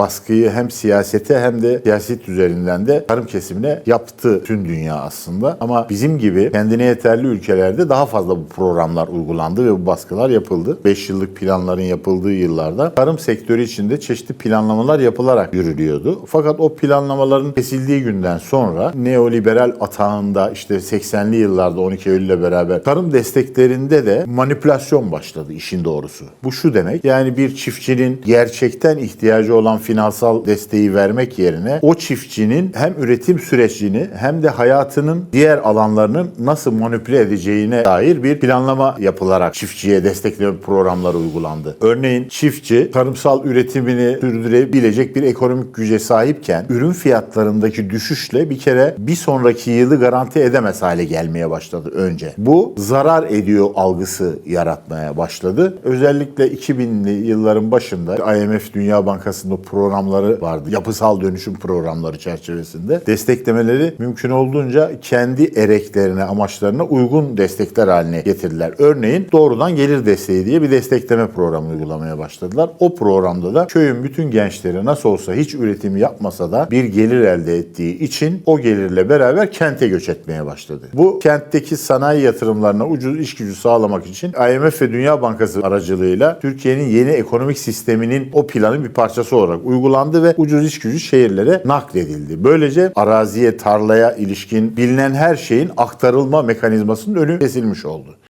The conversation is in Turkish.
baskıyı hem siyasete hem de siyaset üzerinden de tarım kesimine yaptı tüm dünya aslında. Ama bizim gibi kendine yeterli ülkelerde daha fazla bu programlar uygulandı ve bu baskılar yapıldı. 5 yıllık planların yapıldığı yıllarda tarım sektörü içinde çeşitli planlamalar yapılarak yürülüyordu. Fakat o planlamaların kesildiği günden sonra neoliberal atağında işte 80'li yıllarda 12 Eylül ile beraber tarım desteklerinde de manipülasyon başladı işin doğrusu. Bu şu demek yani bir çiftçinin gerçekten ihtiyacı olan finansal desteği vermek yerine o çiftçinin hem üretim sürecini hem de hayatının diğer alanlarının nasıl manipüle edeceğine dair bir planlama yapılarak çiftçiye destekleme programları uygulandı. Örneğin çiftçi tarımsal üretimini sürdürebilecek bir ekonomik güce sahipken ürün fiyatlarındaki düşüşle bir kere bir sonraki yılı garanti edemez hale gelmeye başladı önce. Bu zarar ediyor algısı yaratmaya başladı. Özellikle 2000'li yılların başında IMF Dünya Bankası'nın o programları vardı. Yapısal dönüşüm programları çerçevesinde desteklemeleri mümkün olduğunca kendi ereklerine, amaçlarına uygun destekler haline getirdiler. Örneğin doğrudan gelir desteği diye bir destekleme programı uygulamaya başladılar. O programda da köyün bütün gençleri nasıl olsa hiç üretim yapmasa da bir gelir elde ettiği için o gelirle beraber kente göç etmeye başladı. Bu kentteki sanayi yatırımlarına ucuz iş gücü sağlamak için IMF ve Dünya Bankası aracılığıyla Türkiye'nin yeni ekonomik sisteminin o planın bir parçası olarak uygulandı ve ucuz iş gücü şehirlere nakledildi. Böylece araziye, tarlaya ilişkin bilinen her şeyin aktarılma mekanizmasının önü kesilmiş oldu.